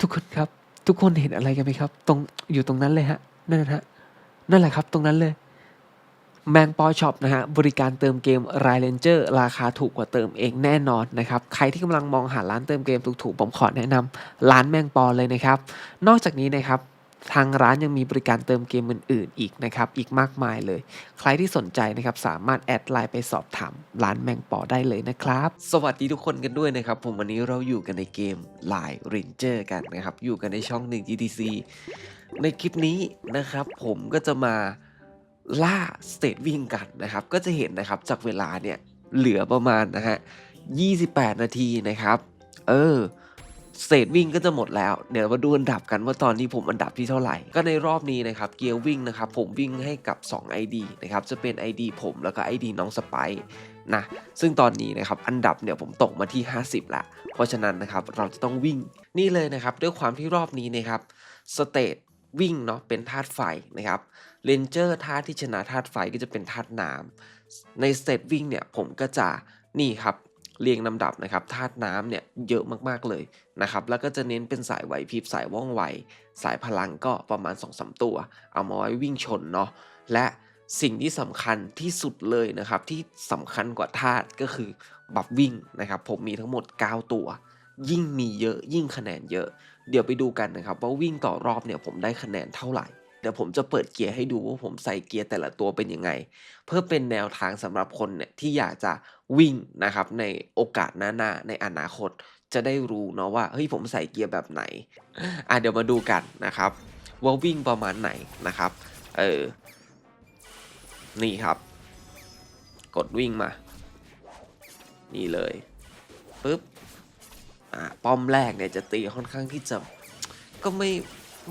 ทุกคนครับ ทุกคนเห็นอะไรกันไหมครับ ตรงอยู่ตรงนั้นเลยฮะนั่นฮะนั่นแหละครับตรงนั้นเลยแมงปอช็อปนะฮะบริการเติมเกมรายเลนเจอร์ราคาถูกกว่าเติมเองแน่นอนนะครับ ใครที่กำลังมองหาร้านเติมเกมถูกๆผมขอแนะนำร้านแมงปอเลยนะครับ นอกจากนี้นะครับ ทางร้านยังมีบริการเติมเกมอื่นๆ อีกนะครับ อีกมากมายเลย ใครที่สนใจนะครับ สามารถแอดไลน์ไปสอบถามร้านแมงปอได้เลยนะครับ สวัสดีทุกคนกันด้วยนะครับ ผมวันนี้เราอยู่กันในเกม Line Ranger กันนะครับ อยู่กันในช่องหนึ่ง GTC ในคลิปนี้นะครับ ผมก็จะมาล่าสเตทวิ่งกันนะครับ ก็จะเห็นนะครับจากเวลาเนี่ยเหลือประมาณนะฮะ 28 นาทีนะครับ เออ เศษวิ่งก็จะหมดแล้ว เดี๋ยวมาดูอันดับกันว่าตอนนี้ผมอันดับที่เท่าไหร่ ก็ในรอบนี้นะครับเกียร์วิ่งนะครับผมวิ่งให้กับ 2 ID นะครับจะเป็น ID ผมแล้วก็ ID น้องสไปซ์นะซึ่งตอนนี้นะครับอันดับเนี่ยผมตกมาที่ 50ละเพราะฉะนั้นนะครับเราจะต้องวิ่งนี่เลยนะครับด้วยความที่รอบนี้นะครับสเตทวิ่งเนาะเป็นธาตุไฟนะครับเรนเจอร์ธาตุที่ชนะธาตุไฟก็จะเป็นธาตุน้ำในสเตทวิ่งเนี่ยผมก็จะนี่ครับ เรียงลำดับนะครับธาตุน้ำเนี่ยเยอะมากๆเลยนะครับแล้วก็จะเน้นเป็นสายไหวพริบสายว่องไว สายพลังก็ประมาณ2-3ตัว เอามาไว้วิ่งชนเนาะและสิ่งที่สำคัญที่สุดเลยนะครับที่สำคัญกว่าธาตุก็คือบัฟวิ่งนะครับผมมีทั้งหมด 9 ตัว ยิ่งมีเยอะยิ่งคะแนนเยอะ เดี๋ยวไปดูกันนะครับว่าวิ่งต่อรอบเนี่ยผมได้คะแนนเท่าไหร่เดี๋ยวผมจะเปิดเกียร์ให้ดูว่าผมใส่เกียร์แต่ละตัวเป็นยังไง เพื่อเป็นแนวทางสำหรับคนเนี่ยที่อยากจะ วิ่งนะครับในโอกาสหน้าๆในอนาคตจะได้รู้เนาะว่าเฮ้ยผมใส่เกียร์แบบไหนอะเดี๋ยวมาดูกันนะครับ ว่าวิ่งประมาณไหนนะครับเออนี่ครับ กดวิ่งมา นี่เลยปึ๊บอ่าป้อมแรกเนี่ยจะตีค่อนข้างที่จะก็ไม่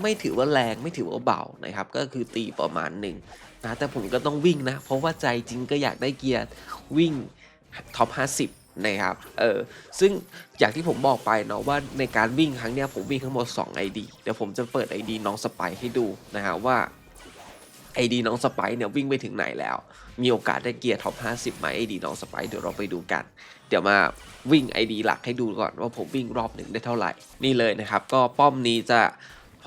ไม่ถือว่าแรงไม่ถือว่าเบานะครับ ก็คือตีประมาณหนึ่งนะแต่ผมก็ต้องวิ่งนะ เพราะว่าใจจริงก็อยากได้เกียร์วิ่ง ท็อป 50 นะครับ เออ ซึ่งอย่างที่ผมบอกไปเนาะว่าในการวิ่งครั้งเนี้ยผมวิ่งทั้งหมด 2 ID เดี๋ยวผมจะเปิด ID น้องสไปร์ให้ดูนะฮะว่า ID น้องสไปร์เนี่ยวิ่งไปถึงไหนแล้ว มีโอกาสได้เกียร์ท็อป 50ไหม ID น้องสไปร์เดี๋ยวเราไปดูกัน เดี๋ยวมาวิ่ง ID หลักให้ดูก่อนว่าผมวิ่งรอบหนึ่งได้เท่าไหร่ นี่เลยนะครับ ก็ป้อมนี้จะ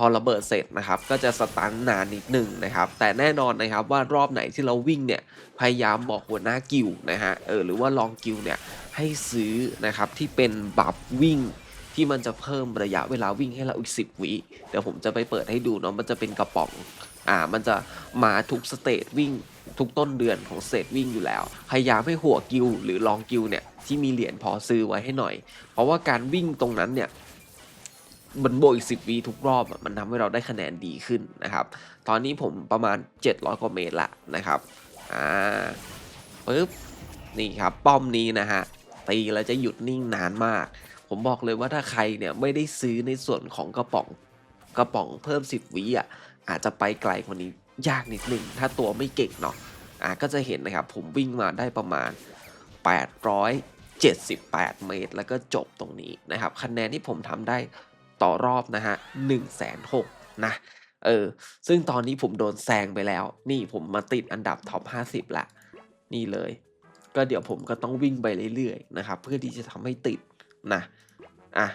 อระเบิดเสร็จนะครับก็จะสตันนานนิดหนึ่งนะครับแต่แน่นอนนะครับว่ารอบไหนที่เราวิ่งเนี่ยพยายามบอกหัวหน้ากิลด์นะฮะเออหรือว่าลองกิลด์เนี่ยให้ซื้อนะครับที่เป็นบัฟวิ่งที่มันจะเพิ่มระยะเวลาวิ่งให้เราอีก 10 วิเดี๋ยวผมจะไปเปิดให้ดูเนาะมันจะเป็นกระป๋องอ่ามันจะมาทุกสเตจวิ่งทุกต้นเดือนของสเตจวิ่งอยู่แล้ว พยายามให้หัวกิลด์หรือลองกิลด์เนี่ยที่มีเหรียญพอซื้อไว้ให้หน่อย เพราะว่าการวิ่งตรงนั้นเนี่ย มันโบวกอีกสิบวีทุกรอบมันทำให้เราได้คะแนนดีขึ้นนะครับ ตอนนี้ผมประมาณ 700 กว่าเมตรละนะครับอ่าปึ๊บนี่ครับ ป้อมนี้นะฮะตีแล้วจะหยุดนิ่งนานมาก ผมบอกเลยว่าถ้าใครเนี่ยไม่ได้ซื้อในส่วนของกระป๋องกระป๋องเพิ่ม 10วิอะอาจจะไปไกลกว่านี้ยากนิดนึงถ้าตัวไม่เก่งเนาะอ่าก็จะเห็นนะครับ ผมวิ่งมาได้ประมาณ878 เมตร แล้วก็จบตรงนี้นะครับ คะแนนที่ผมทำได้ ต่อรอบนะฮะ1 6 0 0 0นะเออ ซึ่งตอนนี้ผมโดนแซงไปแล้ว นี่ผมมาติดอันดับท็อป 50 ละ นี่เลย ก็เดี๋ยวผมก็ต้องวิ่งไปเรื่อยๆนะครับ เพื่อที่จะทำให้ติดนะ อะ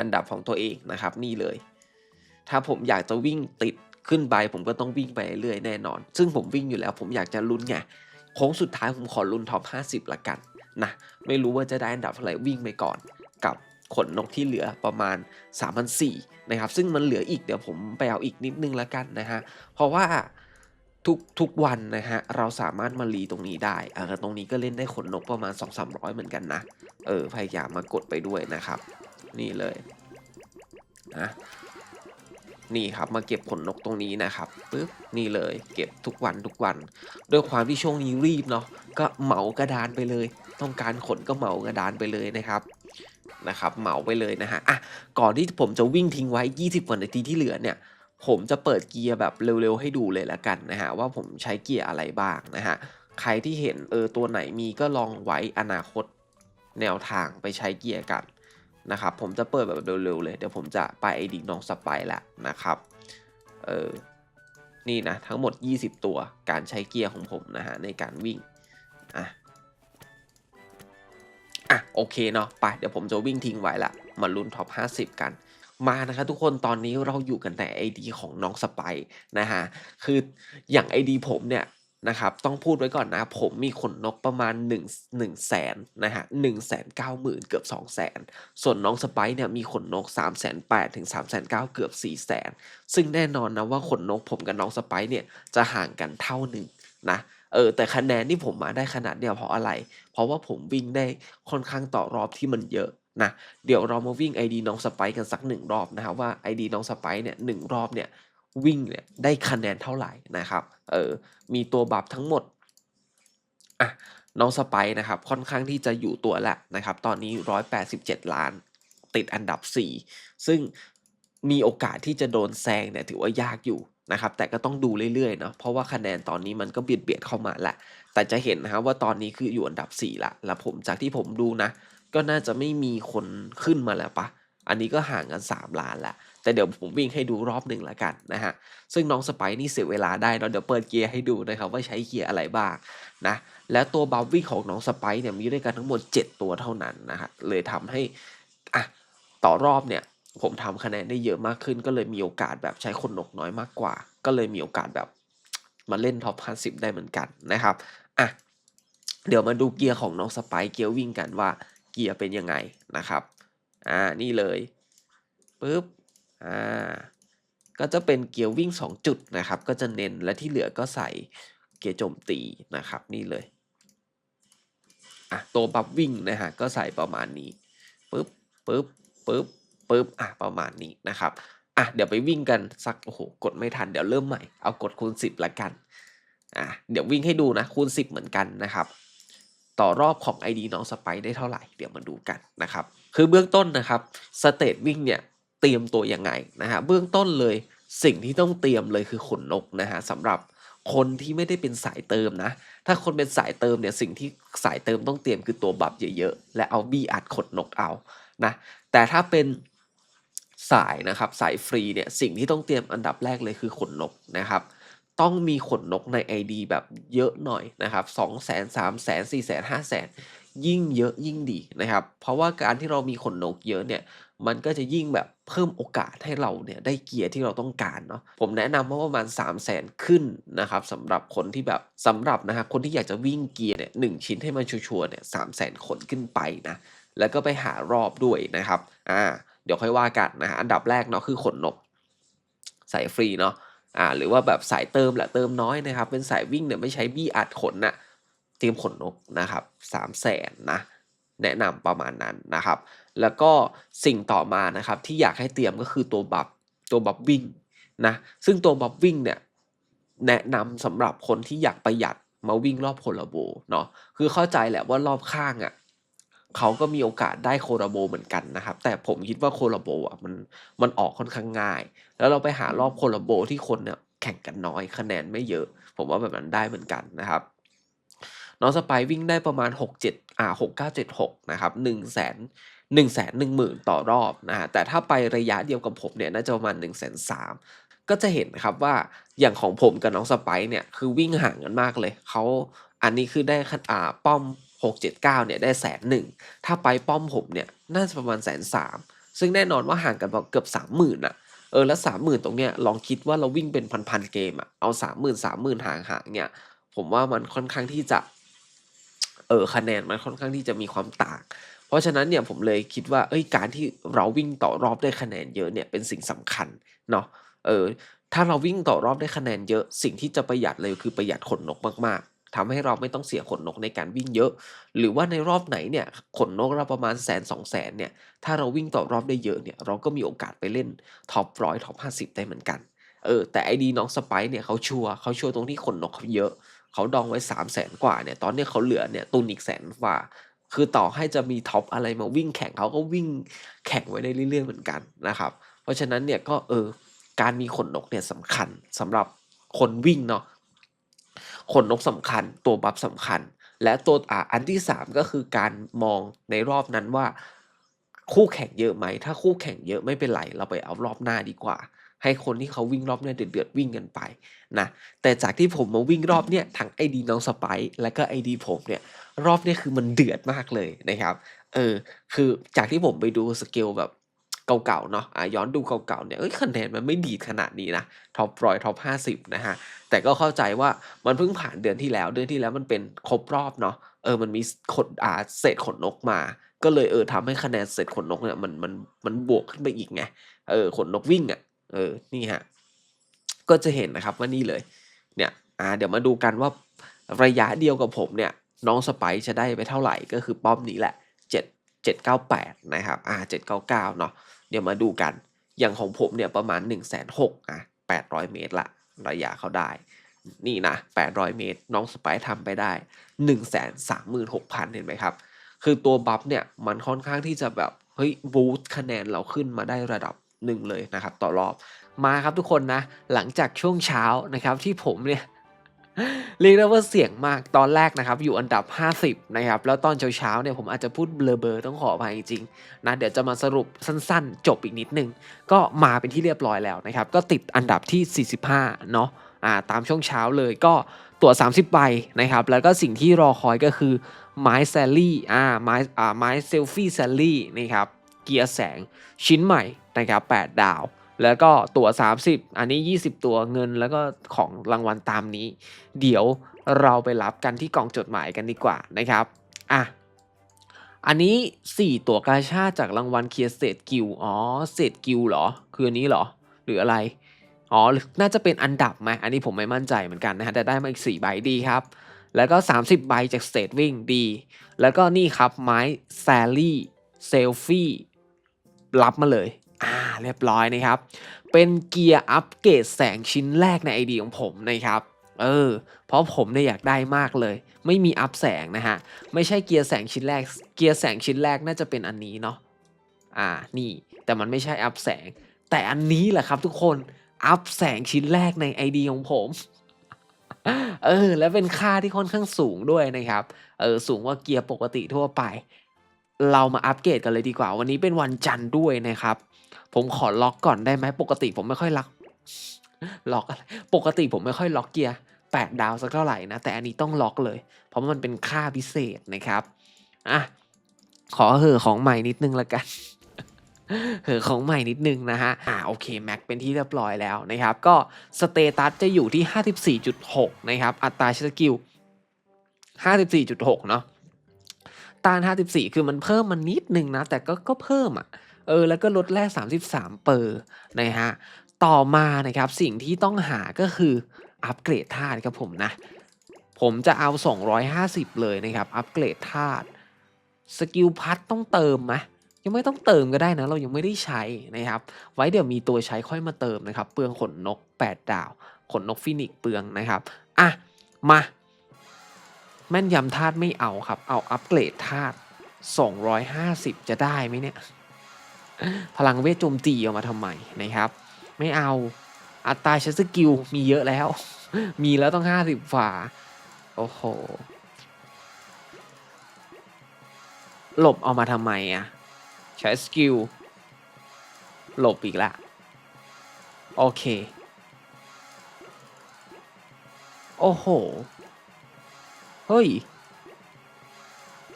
อันดับของตัวเองนะครับ นี่เลย ถ้าผมอยากจะวิ่งติดขึ้นไป ผมก็ต้องวิ่งไปเรื่อยๆแน่นอน ซึ่งผมวิ่งอยู่แล้ว ผมอยากจะลุ้นไง โค้งสุดท้ายผมขอลุ้นท็อป 50 ละกันนะ ไม่รู้ว่าจะได้อันดับเท่าไหร่วิ่งไปก่อน กับ ขนนกที่เหลือประมาณ 3,400นะครับ ซึ่งมันเหลืออีกเดี๋ยวผมไปเอาอีกนิดนึงละกันนะฮะ เพราะว่าทุกทุกวันนะฮะ เราสามารถมารีตรงนี้ได้เออตรงนี้ก็เล่นได้ขนนกประมาณ 2-300 เหมือนกันนะ เออ พยายามมากดไปด้วยนะครับ นี่เลยนะนี่ครับมาเก็บขนนกตรงนี้นะครับปึ๊บนี่เลยเก็บทุกวันทุกวัน ด้วยความที่ช่วงนี้รีบเนาะก็เหมากระดานไปเลย ต้องการขนก็เหมากระดานไปเลยนะครับนะครับเหมาไปเลยนะฮะอะก่อนที่ผมจะวิ่งทิ้งไว้ 20กว่านาทีที่เหลือเนี่ย ผมจะเปิดเกียร์แบบเร็วๆให้ดูเลยละกันนะฮะว่าผมใช้เกียร์อะไรบ้างนะฮะใครที่เห็นเออตัวไหนมีก็ลองไว้อนาคตแนวทางไปใช้เกียร์กันนะครับผมจะเปิดแบบเร็วๆเลยเดี๋ยวผมจะไปไอดีน้องสไปร์ละนะครับเออนี่นะทั้งหมด 20 ตัวการใช้เกียร์ของผมนะฮะในการวิ่งอะ อะโอเคเนาะไปเดี๋ยวผมจะวิ่งทิ้งไว้ละมาลุ้นท็อป 50 กันมานะครับทุกคนตอนนี้เราอยู่กันแต่ ID ของน้องสไปซ์นะฮะคืออย่าง ID ผมเนี่ยนะครับต้องพูดไว้ก่อนนะ ผมมีขนนกประมาณ 1 1 0 0 0 0นะฮะ1 9 0 0 0 0เกือบ2 0 0 0 0 0ส่วนน้องสไปซ์เนี่ยมีขนนก3 8 0 0 0ถึง3 9 0 0เกือบ4 0 0 0 0 0ซึ่งแน่นอนนะว่าขนนกผมกับน้องสไปซ์เนี่ยจะห่างกันเท่าหนึ่งนะ เออแต่คะแนนที่ผมมาได้ขนาดเนี้ยเพราะอะไร เพราะว่าผมวิ่งได้ค่อนข้างต่อรอบที่มันเยอะนะเดี๋ยวเรามาวิ่ง ID น้องสไปซ์กันสักหนึ่งรอบนะครับว่า ID น้องสไปซ์เนี่ยหนึ่งรอบเนี่ยวิ่งเนี่ยได้คะแนนเท่าไหร่นะครับเออมีตัวบัฟทั้งหมดอะน้องสไปซ์นะครับค่อนข้างที่จะอยู่ตัวแหละนะครับตอนนี้ 187 ล้านติดอันดับ 4 ซึ่งมีโอกาสที่จะโดนแซงเนี่ยถือว่ายากอยู่ นะครับแต่ก็ต้องดูเรื่อยๆเนาะเพราะว่าคะแนนตอนนี้มันก็เบียดเบียดเข้ามาแหละ แต่จะเห็นนะครับว่าตอนนี้คืออยู่อันดับ 4 ละแล้วผมจากที่ผมดูนะ ก็น่าจะไม่มีคนขึ้นมาแล้วปะอันนี้ก็ห่างกัน 3 ล้านล้วแต่เดี๋ยวผมวิ่งให้ดูรอบหนึ่งละกันนะฮะซึ่งน้องสไปนี่เสียเวลาได้เนาะเดี๋ยวเปิดเกียร์ให้ดูนะครับว่าใช้เกียร์อะไรบ้างนะแล้วตัวบัฟวิ่งของน้องสไปเนี่ยมีด้วยกันทั้งหมด 7 ตัวเท่านั้นนะฮะเลยทำให้อะต่อรอบเนี่ย ผมทำคะแนนได้เยอะมากขึ้น ก็เลยมีโอกาสแบบใช้คนนกน้อยมากกว่า ก็เลยมีโอกาสแบบมาเล่นท็อปพันสิบได้เหมือนกันนะครับอะเดี๋ยวมาดูเกียร์ของน้องสไปเกียร์วิ่งกันว่าเกียร์เป็นยังไงนะครับอ่านี่เลยปุ๊บอ่าก็จะเป็นเกียร์วิ่ง 2 จุดนะครับ ก็จะเน้นและที่เหลือก็ใส่เกียร์โจมตีนะครับนี่เลยอะตัวบัฟวิ่งนะฮะก็ใส่ประมาณนี้ปุ๊บปุ๊บปุ๊บ ปุ๊บอะประมาณนี้นะครับอะเดี๋ยวไปวิ่งกันสักโอ้โหกดไม่ทันเดี๋ยวเริ่มใหม่เอากดคูณ 10ละกันอะเดี๋ยววิ่งให้ดูนะคูณ 10 เหมือนกันนะครับ ต่อรอบของ ID น้องสไปได้เท่าไหร่เดี๋ยวมาดูกันนะครับ คือเบื้องต้นนะครับสเตตวิ่งเนี่ยเตรียมตัวยังไงนะฮะเบื้องต้นเลยสิ่งที่ต้องเตรียมเลยคือขนนกนะฮะสำหรับคนที่ไม่ได้เป็นสายเติมนะ ถ้าคนเป็นสายเติมเนี่ยสิ่งที่สายเติมต้องเตรียมคือตัวบัฟเยอะๆ และเอาบี้อัดขนนกเอานะ แต่ถ้าเป็น สายนะครับสายฟรีเนี่ยสิ่งที่ต้องเตรียมอันดับแรกเลยคือขนนกนะครับต้องมีขนนกใน ID แบบเยอะหน่อยนะครับ2 0 0 0 0 0 3 0 0 0 0 4 0 0 0 0 5 0 0 0 ยิ่งเยอะยิ่งดีนะครับ เพราะว่าการที่เรามีขนนกเยอะเนี่ยมันก็จะยิ่งแบบเพิ่มโอกาสให้เราเนี่ยได้เกียร์ที่เราต้องการเนาะผมแนะนำว่าประมาณ 3 0 0 0 0 0ขึ้นนะครับสำหรับคนที่แบบสำหรับนะครับคนที่อยากจะวิ่งเกียร์เนี่ยหนึ่งชิ้นให้มันชัวร์เนี่ยสามแสนขนขึ้นไปนะแล้วก็ไปหารอบด้วยนะครับอ่า เดี๋ยวค่อยว่ากันนะฮะอันดับแรกเนาะคือขนนกใส่ฟรีเนาะอ่าหรือว่าแบบสายเติมแหละเติมน้อยนะครับ เป็นสายวิ่งเนี่ยไม่ใช้บี้อัดขนน่ะเตรียมขนนกนะครับสามแสนนะแนะนำประมาณนั้นนะครับ แล้วก็สิ่งต่อมานะครับที่อยากให้เตรียมก็คือตัวบัฟตัวบัฟวิ่งนะซึ่งตัวบัฟวิ่งเนี่ยแนะนำสำหรับคนที่อยากประหยัดมาวิ่งรอบโคลาโบเนาะคือเข้าใจแหละว่ารอบข้างอะ่ะ เขาก็มีโอกาสได้โคลาโบเหมือนกันนะครับ แต่ผมคิดว่าโคลาโบอะมันมันออกค่อนข้างง่าย แล้วเราไปหารอบโคลาโบที่คนเนี่ยแข่งกันน้อยคะแนนไม่เยอะ ผมว่าแบบนั้นได้เหมือนกันนะครับน้องสไปวิ่งได้ประมาณ 6 7อ่า6 9 7 6 นะครับ1 0 0 0 0 0 1 1 0 0 0 0 0 ต่อรอบนะฮะแต่ถ้าไประยะเดียวกับผมเนี่ยน่าจะประมาณ 1 3 0 0 0 0ก็จะเห็นนะครับว่าอย่างของผมกับน้องสไปเนี่ยคือวิ่งห่างกันมากเลย เขาอันนี้คือได้อ่าป้อม 679เนี่ยได้แสนหนึ่งถ้าไปป้อมผมเนี่ยน่าจะประมาณแสนสามซึ่งแน่นอนว่าห่างกันเกือบสามหมื่นอะเออแล้วสามหมื่นตรงเนี้ยลองคิดว่าเราวิ่งเป็นพันๆเกมอะเอาสามหมื่นสามหมื่นห่างห่างเนี่ยผมว่ามันค่อนข้างที่จะเออคะแนนมันค่อนข้างที่จะมีความต่าง เพราะฉะนั้นเนี่ยผมเลยคิดว่าเอ้ยการที่เราวิ่งต่อรอบได้คะแนนเยอะเนี่ยเป็นสิ่งสำคัญเนาะเออถ้าเราวิ่งต่อรอบได้คะแนนเยอะสิ่งที่จะประหยัดเลยคือประหยัดขนนกมากๆ ทำให้เราไม่ต้องเสียขนนกในการวิ่งเยอะ หรือว่าในรอบไหนเนี่ยขนนกเราประมาณแสนสองแสนเนี่ยถ้าเราวิ่งต่อรอบได้เยอะเนี่ยเราก็มีโอกาสไปเล่นท็อปร้อยท็อปห้าสิบได้เหมือนกันเออแต่ไอดีน้องสไปเนี่ยเขาชัวร์เขาชัวร์ตรงที่ขนนกเขาเยอะ เขาดองไว้สามแสนกว่าเนี่ยตอนนี้เขาเหลือเนี่ยตุนอีกแสนกว่าคือต่อให้จะมีท็อปอะไรมาวิ่งแข่งเขาก็วิ่งแข่งไว้ได้เรื่อยๆเหมือนกันนะครับ เพราะฉะนั้นเนี่ยก็เออการมีขนนกเนี่ยสำคัญสำหรับคนวิ่งเนาะ ขนนกสำคัญ ตัวบัฟสำคัญ และตัวอ่าอันที่สามก็คือการมองในรอบนั้นว่า คู่แข่งเยอะไหม ถ้าคู่แข่งเยอะไม่เป็นไรเราไปเอารอบหน้าดีกว่า ให้คนที่เขาวิ่งรอบเนี้ยเดือดๆวิ่งกันไปนะแต่จากที่ผมมาวิ่งรอบเนี้ยทั้งไอดีน้องสไปและก็ไอดีผมเนี่ยรอบเนี้ยคือมันเดือดมากเลยนะครับเออคือจากที่ผมไปดูสเกลแบบ เก่าๆเนาะอะย้อนดูเก่าๆเนี่ยเอ้ยคะแนนมันไม่ดีขนาดนี้นะท็อปร้อยท็อปห้าสิบนะฮะแต่ก็เข้าใจว่ามันเพิ่งผ่านเดือนที่แล้ว เดือนที่แล้วมันเป็นครบรอบเนาะเออมันมีขนอ่าเศษขนนกมา ก็เลยเออทำให้คะแนนเศษขนนกเนี่ยมันมันมันบวกขึ้นไปอีกไงเออขนนกวิ่งอะเออนี่ฮะก็จะเห็นนะครับว่านี่เลยเนี่ยอ่าเดี๋ยวมาดูกันว่าระยะเดียวกับผมเนี่ยน้องสไปซ์จะได้ไปเท่าไหร่ก็คือป้อมนี้แหละเจ็ดเจ็ดเก้าแปดนะครับอ่าเจ็ดเก้าเก้าเนาะ เดี๋ยวมาดูกัน อย่างของผมเนี่ยประมาณ1นึ่งแสนหกอะแปดร้อยเมตรละระยะเขาได้ นี่นะแปดร้อยเมตร น้องสไปซ์ทำไปได้หนึ่งแสนสามมื่นหกพันเห็นไหมครับ คือตัวบัฟเนี่ยมันค่อนข้างที่จะแบบ เฮ้ยบูสต์คะแนนเราขึ้นมาได้ระดับหนึ่งเลยนะครับ ต่อรอบมาครับทุกคนนะ หลังจากช่วงเช้านะครับที่ผมเนี่ย เรียกได้ว่าเสี่ยงมากตอนแรกนะครับ อยู่อันดับ 50 นะครับ แล้วตอนเช้าๆเนี่ยผมอาจจะพูดเบลอๆต้องขออภัยจริงๆนะเดี๋ยวจะมาสรุปสั้นๆ จบอีกนิดนึง ก็มาเป็นที่เรียบร้อยแล้วนะครับ ก็ติดอันดับที่ 45 เนาะอ่าตามช่วงเช้าเลยก็ตัว30 ใบนะครับ แล้วก็สิ่งที่รอคอยก็คือไม้แซลลี่อ่าไม้อ่าไม้เซลฟี่แซลลี่นะครับเกียร์แสงชิ้นใหม่นะครับ8ดาว แล้วก็ตัว30 อันนี้ 20 ตัวเงินแล้วก็ของรางวัลตามนี้ เดี๋ยวเราไปรับกันที่กล่องจดหมายกันดีกว่านะครับอะอันนี้ 4 ตัวกาชาจากรางวัลเคียร์เศษกิลอ๋อเศษกิลเหรอ คืออันนี้เหรอ หรืออะไร อ๋อ น่าจะเป็นอันดับไหมอันนี้ผมไม่มั่นใจเหมือนกันนะฮะแต่ได้มาอีก 4 ใบดีครับแล้วก็ 30 ใบจากเตทวิ่งดี แล้วก็นี่ครับไม้แซลลี่เซลฟี่รับมาเลย อ่าเรียบร้อยนะครับ เป็นเกียร์อัปเกรดแสงชิ้นแรกในไอดีของผมนะครับเออเพราะผมเนี่ยอยากได้มากเลย ไม่มีอัพแสงนะฮะ ไม่ใช่เกียร์แสงชิ้นแรก เกียร์แสงชิ้นแรกน่าจะเป็นอันนี้เนาะอ่านี่แต่มันไม่ใช่อัพแสง แต่อันนี้แหละครับทุกคนอัพแสงชิ้นแรกในไอดีของผมเออและเป็นค่าที่ค่อนข้างสูงด้วยนะครับเออสูงกว่าเกียร์ปกติทั่วไป เรามาอัปเกรดกันเลยดีกว่า วันนี้เป็นวันจันทร์ด้วยนะครับ ผมขอล็อกก่อนได้ไหมปกติผมไม่ค่อยล็อกล็อกอะไรปกติผมไม่ค่อยล็อกเกียร์แปดดาวสักเท่าไหร่นะ แต่อันนี้ต้องล็อกเลย เพราะมันเป็นค่าพิเศษนะครับอะขอเหอของใหม่นิดนึงละกันเหอของใหม่นิดนึงนะฮะ อ่าโอเคแม็กเป็นที่เรียบร้อยแล้วนะครับ ก็สเตตัสจะอยู่ที่ 54.6 นะครับ อัตราสกิล 54.6 เนาะต้าน 54 คือมันเพิ่มมันนิดนึงนะ แต่ก็ก็เพิ่มอะ เออแล้วก็ลดแรก 33 เปอร์นะฮะต่อมานะครับสิ่งที่ต้องหาก็คืออัปเกรดธาตุครับผมนะ ผมจะเอา 250 เลยนะครับ อัปเกรดธาตุสกิลพัดต้องเติมไหมยังไม่ต้องเติมก็ได้นะ เรายังไม่ได้ใช้นะครับ ไว้เดี๋ยวมีตัวใช้ค่อยมาเติมนะครับ เปลืองขนนก 8 ดาว ขนนกฟินิกเปลืองนะครับอะมาแม่นยำธาตุไม่เอาครับ เอาอัปเกรดธาตุ250 จะได้ไหมเนี่ย พลังเวทโจมตีเอามาทำไมนะครับ ไม่เอาอัตราใช้สกิลมีเยอะแล้ว มีแล้วต้องห้าสิบฝ่า โอ้โห หลบเอามาทำไมอะ ใช้สกิล หลบอีกละ โอเค โอ้โห เฮ้ย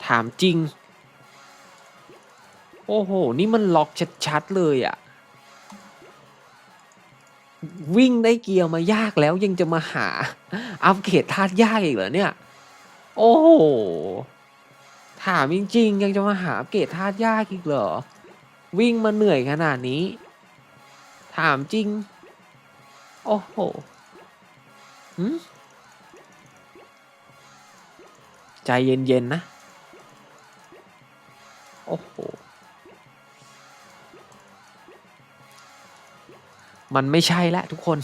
ถามจริง โอ้โห นี่มันล็อกชัดๆเลยอะ่ะ วิ่งได้เกียร์มายากแล้วยังจะมาหา อัปเกรดธาตุยากอีกเหรอเนี่ย โอ้โห ถามจริงๆยังจะมาหาอัปเกรดธาตุยากอีกเหรอ วิ่งมาเหนื่อยขนาดนี้ ถามจริง โอ้โหหืมใจเย็นๆนะ มันไม่ใช่ละทุกคน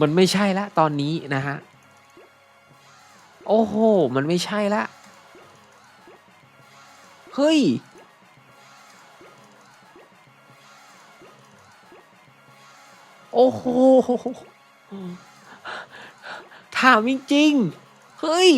มันไม่ใช่ละตอนนี้นะฮะ โอ้โห มันไม่ใช่ละ เฮ้ย โอ้โหถามจริงๆเฮ้ย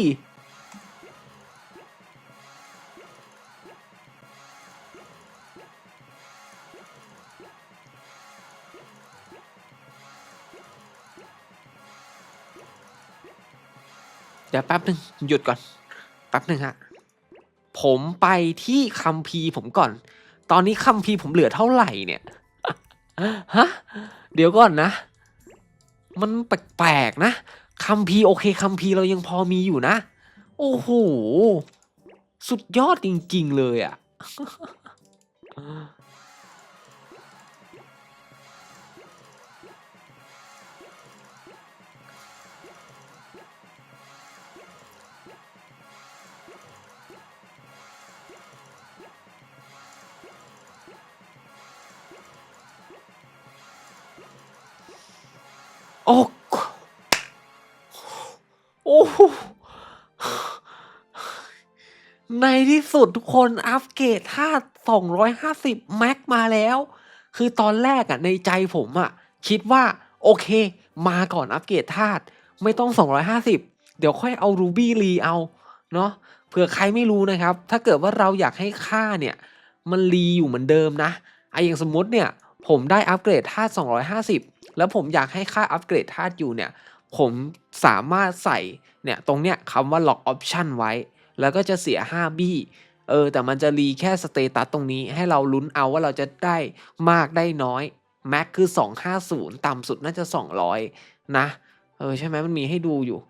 เดี๋ยวแป๊บหนึ่งหยุดก่อน แป๊บหนึ่งฮะ ผมไปที่คัมภีร์ผมก่อน ตอนนี้คัมภีร์ผมเหลือเท่าไหร่เนี่ยฮะเดี๋ยวก่อนนะ มันแปลกๆนะคัมภีร์โอเคคัมภีร์เรายังพอมีอยู่นะ โอ้โหสุดยอดจริง ๆ เลยอะ่ะ โอ้โอ้โหในที่สุดทุกคนอัปเกรดท่า250 แม็กมาแล้ว คือตอนแรกอะในใจผมอะคิดว่า โอเค มาก่อนอัปเกรดธาตุไม่ต้อง 250 เดี๋ยวค่อยเอารูบี้รีเอา เนาะเผื่อใครไม่รู้นะครับ ถ้าเกิดว่าเราอยากให้ค่าเนี่ย มันรีอยู่เหมือนเดิมนะไออย่างสมมติเนี่ย ผมได้อัปเกรดธาตุ250 แล้วผมอยากให้ค่าอัปเกรดธาตุอยู่เนี่ยผมสามารถใส่เนี่ยตรงเนี้ยคำว่า lock option ไว้ แล้วก็จะเสีย5บี้เออแต่มันจะรีแค่สเตตัสตรงนี้ให้เราลุ้นเอาว่าเราจะได้มากได้น้อยแม็กคือ 250 ต่ำสุดน่าจะ 200 นะ เออใช่ไหมมันมีให้ดูอยู่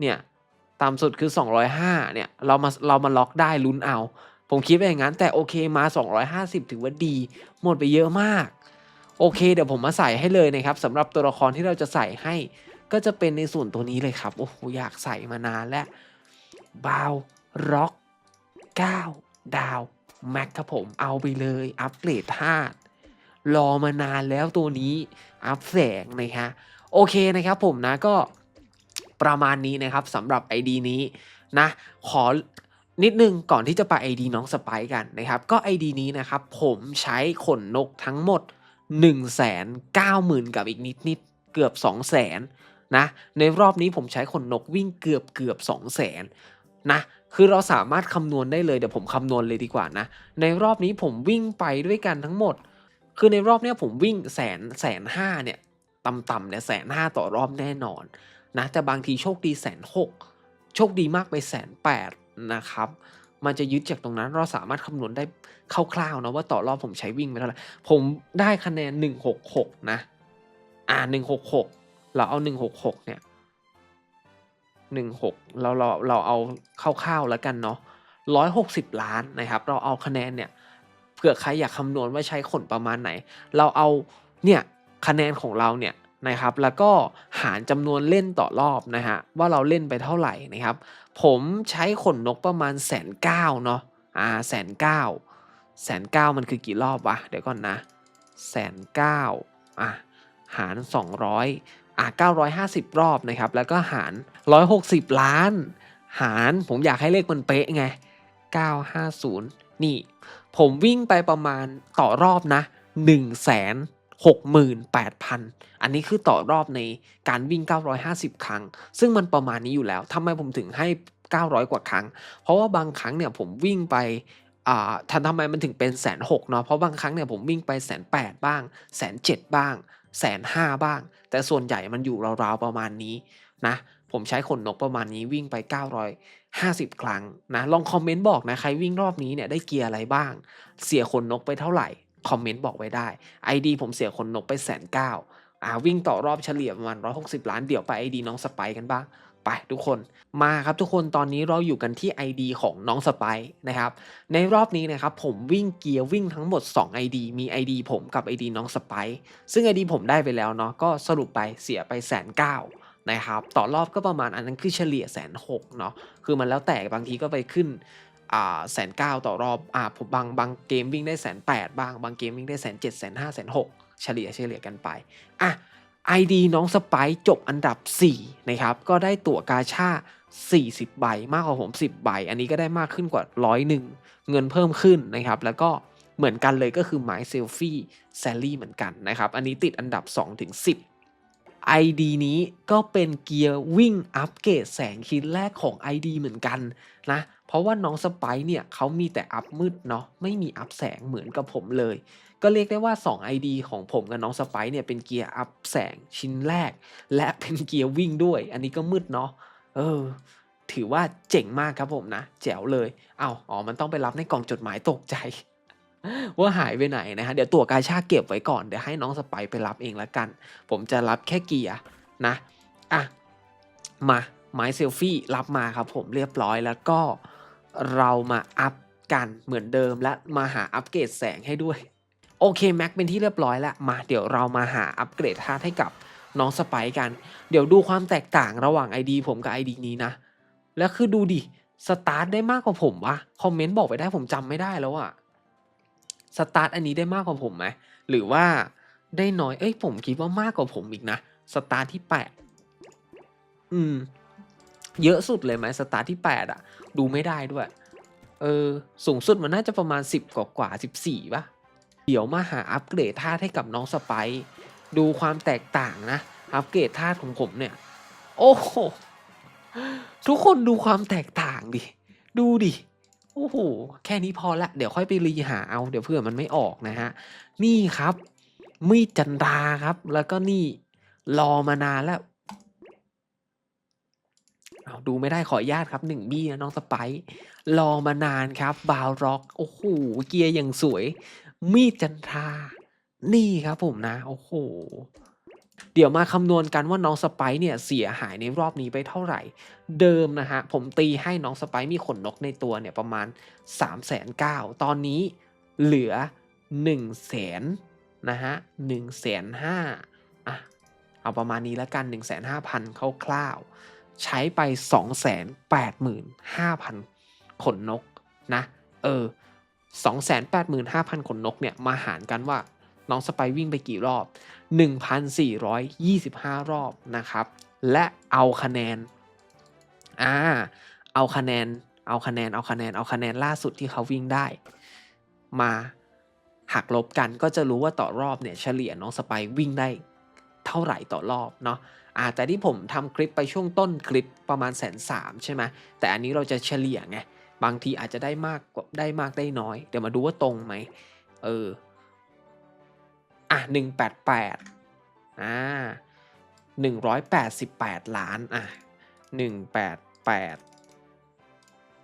เนี่ยต่ำสุดคือ 205 เนี่ยเรามาเรามาล็อกได้ลุ้นเอา ผมคิดไปอย่างนั้น แต่โอเคมา 250 ถือว่าดี หมดไปเยอะมาก โอเคเดี๋ยวผมมาใส่ให้เลยนะครับสำหรับตัวละครที่เราจะใส่ให้ ก็จะเป็นในส่วนตัวนี้เลยครับโอ้โหอยากใส่มานานแล้วบาวร็อก9ดาวแม็กครับผมเอาไปเลยอัปเกรดธาตุรอมานานแล้วตัวนี้อัพแสงนะฮะโอเคนะครับผมนะก็ประมาณนี้นะครับสำหรับ ID นี้นะขอนิดนึงก่อนที่จะไป ID น้องสไปกันนะครับ ก็ ID นี้นะครับผมใช้ขนนกทั้งหมด 1 9 0 0 0 0 กับอีกนิดนิดเกือบ 2 0 0 0 0 0นะในรอบนี้ผมใช้ขนนกวิ่งเกือบเกือบ 2 0 0 0 0นะคือเราสามารถคำนวณได้เลยเดี๋ยวผมคำนวณเลยดีกว่านะ ในรอบนี้ผมวิ่งไปด้วยกันทั้งหมด คือในรอบนี้ผมวิ่งแสนแสนห้าเนี่ยต่ำๆเนี่ยแสนห้าต่อรอบแน่นอนนะแต่บางทีโชคดีแสนหกโชคดีมากไปแสนแปดนะครับ มันจะยึดจากตรงนั้น เราสามารถคำนวณได้คร่าวๆนะว่าต่อรอบผมใช้วิ่งไปเท่าไหร่ผมได้คะแนน 166 นะ อ่า 166 เราเอา 166 เนี่ย 16 เราเราเราเอาคร่าวๆแล้วกันเนาะ160 ล้านนะครับ เราเอาคะแนนเนี่ยเผื่อใครอยากคำนวณว่าใช้ขนประมาณไหน เราเอาเนี่ยคะแนนของเราเนี่ย นะครับ แล้วก็หารจำนวนเล่นต่อรอบนะฮะว่าเราเล่นไปเท่าไหร่นะครับ ผมใช้ขนนกประมาณแสนเก้าเนาะอ่าแสนเก้าแสนเก้ามันคือกี่รอบวะเดี๋ยวก่อนนะแสนเก้าอะหาร 200อะ950 รอบนะครับ แล้วก็หาร 160 ล้าน หารผมอยากให้เลขมันเป๊ะไง 950 นี่ ผมวิ่งไปประมาณต่อรอบนะ1 6 8 0 0 0 อันนี้คือต่อรอบในการวิ่ง 950 ครั้ง ซึ่งมันประมาณนี้อยู่แล้วทำไมผมถึงให้ 900 กว่าครั้ง เพราะว่าบางครั้งเนี่ยผมวิ่งไปอ่าทันทำไมมันถึงเป็นแสนหกเนาะเพราะบางครั้งเนี่ยผมวิ่งไปแสนแปดบ้างแสนเจ็ดบ้างแสนห้าบ้าง แต่ส่วนใหญ่มันอยู่ราวๆประมาณนี้นะผมใช้ขนนกประมาณนี้วิ่งไป 950 ครั้งนะลองคอมเมนต์บอกนะใครวิ่งรอบนี้เนี่ยได้เกียร์อะไรบ้าง เสียขนนกไปเท่าไหร่ คอมเมนต์บอกไว้ได้ ID ผมเสียขนนกไปแสนเก้าอ่าวิ่งต่อรอบเฉลี่ยประมาณ 160 ล้านเดี๋ยวไป ID น้องสไปกันบ้างไปทุกคนมาครับทุกคนตอนนี้เราอยู่กันที่ ID ของน้องสไปนะครับในรอบนี้นะครับผมวิ่งเกียร์วิ่งทั้งหมด 2 ID มี ID ผมกับ ID น้องสไปซึ่ง ID ผมได้ไปแล้วเนาะก็สรุปไปเสียไปแสนเก้านะครับต่อรอบก็ประมาณอันนั้นคือเฉลี่ยแสนหกเนาะคือมันแล้วแต่บางทีก็ไปขึ้น แสนเก้าต่อรอบอ่าผมบางบางเกมวิ่งได้แสนแปดบ้าง บางเกมวิ่งได้แสนเจ็ดแสนห้าแสนหกเฉลี่ยเฉลี่ยกันไปอะ ID น้องสไปจบอันดับ 4 นะครับ ก็ได้ตั๋วกาชา40 ใบ มากกว่าผม 10 ใบ อันนี้ก็ได้มากขึ้นกว่าร้อยหนึ่งเงินเพิ่มขึ้นนะครับ แล้วก็เหมือนกันเลยก็คือหมายเซลฟี่แซลลี่เหมือนกันนะครับ อันนี้ติดอันดับ2ถึง10 ID นี้ก็เป็นเกียร์วิ่งอัปเกรดแสงชิ้นแรกของ ID เหมือนกันนะ เพราะว่าน้องสไปซ์เนี่ยเขามีแต่อัพมืดเนาะไม่มีอัพแสงเหมือนกับผมเลย ก็เรียกได้ว่า 2 ID ของผมกับน้องสไปซ์เนี่ยเป็นเกียร์อัพแสงชิ้นแรก และเป็นเกียร์วิ่งด้วย อันนี้ก็มืดเนาะเออ ถือว่าเจ๋งมากครับผมนะ แจ๋วเลยเอา้าอ๋อมันต้องไปรับในกล่องจดหมายตกใจ ว่าหายไปไหนนะฮะเดี๋ยวตัวกาชาเก็บไว้ก่อนเดี๋ยวให้น้องสไปไปรับเองละกัน ผมจะรับแค่เกียร์นะอะมาไม้เซลฟี่รับมาครับผมเรียบร้อยแล้วก็เรามาอัพกันเหมือนเดิมและมาหาอัปเกรดแสงให้ด้วย โอเคแม็กเป็นที่เรียบร้อยแล้วมาเดี๋ยวเรามาหาอัปเกรดธาตุให้กับน้องสไปกัน เดี๋ยวดูความแตกต่างระหว่าง ID ผมกับ ID นี้นะ แล้วคือดูดิ สตาร์ทได้มากกว่าผมวะคอมเมนต์บอกไปได้ผมจำไม่ได้แล้วอะ สตาร์ทอันนี้ได้มากกว่าผมไหมหรือว่าได้น้อยเอ้ยผมคิดว่ามากกว่าผมอีกนะสตาร์ทที่แปดอืม เยอะสุดเลยไหมสตาร์ทที่แปดอะดูไม่ได้ด้วย เออ สูงสุดมันน่าจะประมาณสิบกว่ากว่าสิบสี่ป่ะ เดี๋ยวมาหาอัปเกรดธาตุให้กับน้องสไปดูความแตกต่างนะ อัปเกรดธาตุของผมเนี่ย โอ้โห ทุกคนดูความแตกต่างดิ ดูดิ โอ้โห แค่นี้พอละ เดี๋ยวค่อยไปรีหาเอา เดี๋ยวเพื่อมันไม่ออกนะฮะ นี่ครับ มีดจันดาครับ แล้วก็นี่รอมานานแล้ว เอาดูไม่ได้ขออนุญาตครับหนึ่งบี้นะน้องสไปซ์รอมานานครับ บาวร็อก โอ้โห เกียร์อย่างสวย มีดจันทรา นี่ครับผมนะ โอ้โห เดี๋ยวมาคำนวณกันว่าน้องสไปซ์เนี่ยเสียหายในรอบนี้ไปเท่าไหร่ เดิมนะฮะผมตีให้น้องสไปซ์มีขนนกในตัวเนี่ยประมาณ 3 9 0 0 0ตอนนี้เหลือ 1 0 0 0 0แสนนะฮะ1 5 0 0 0อะเอาประมาณนี้แล้วกัน 1 5 0 0 0คร่าวๆใช้ไป 285,000 ขนนกนะเออ285,000 ขนนกเนี่ยมาหารกันว่า น้องสไปซ์วิ่งไปกี่รอบ 1,425 รอบนะครับ และเอาคะแนนอ่าเอาคะแนนเอาคะแนนเอาคะแนนเอาคะแนนล่าสุดที่เขาวิ่งได้ มาหักลบกันก็จะรู้ว่าต่อรอบเนี่ยเฉลี่ยน้องสไปซ์วิ่งได้เท่าไหร่ต่อรอบเนาะอาแต่ที่ผมทำคลิปไปช่วงต้นคลิปประมาณแสนสามใช่ไหมแต่อันนี้เราจะเฉลี่ยไงบางทีอาจจะได้มากได้มากได้น้อย เดี๋ยวมาดูว่าตรงไหมเออ อะหนึ่งแปดแปดอ่าหนึ่งร้อยแปดสิบแปดล้านอะหนึ่งแปดแปด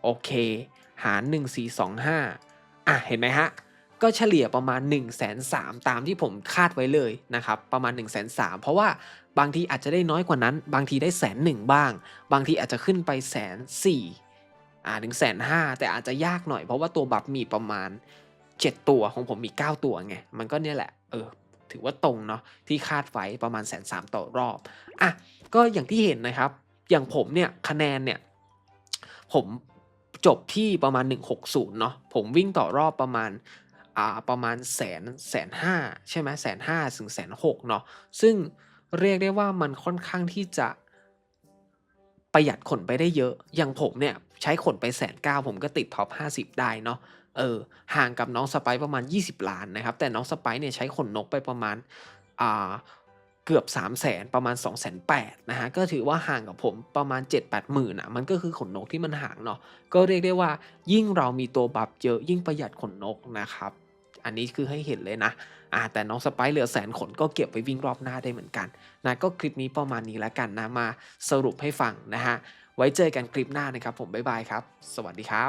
โอเคหารหนึ่งสี่สองห้าอะเห็นไหมฮะก็เฉลี่ยประมาณ1นึ่งแสนสามตามที่ผมคาดไว้เลยนะครับ ประมาณ1นึ่งแสนสามเพราะว่าบางทีอาจจะได้น้อยกว่านั้น บางทีได้แสนหนึ่งบ้าง บางทีอาจจะขึ้นไปแสนสี่อ่าถึงแสนห้าแต่อาจจะยากหน่อยเพราะว่าตัวบัฟมีประมาณ 7 ตัวของผมมี 9 ตัวไง มันก็เนี่ยแหละ เออ ถือว่าตรงเนาะที่คาดไว้ประมาณแสนสามต่อรอบอะก็อย่างที่เห็นนะครับ อย่างผมเนี่ยคะแนนเนี่ยผมจบที่ประมาณ 160 เนาะผมวิ่งต่อรอบประมาณอ่าประมาณแสนแสนห้าใช่ไหมแสนห้าถึงแสนหกเนาะซึ่งเรียกได้ว่ามันค่อนข้างที่จะประหยัดขนไปได้เยอะ อย่างผมเนี่ยใช้ขนไปแสนเก้าผมก็ติดท็อป 50 ได้เนาะ เออห่างกับน้องสไปซ์ประมาณ 20 ล้านนะครับ แต่น้องสไปซ์เนี่ยใช้ขนนกไปประมาณอ่าเกือบ 3 0 0แสนประมาณ 2 8 0 0 0นะฮะ ก็ถือว่าห่างกับผมประมาณ 7-8หมื่นอะ มันก็คือขนนกที่มันห่างเนาะ ก็เรียกได้ว่ายิ่งเรามีตัวบัฟเยอะยิ่งประหยัดขนนกนะครับ อันนี้คือให้เห็นเลยนะอ่าแต่น้องสไปซ์เหลือแสนขนก็เก็บไปวิ่งรอบหน้าได้เหมือนกันนะก็คลิปนี้ประมาณนี้แล้วกันนะมาสรุปให้ฟังนะฮะ ไว้เจอกันคลิปหน้านะครับผมบ๊ายบายครับ สวัสดีครับ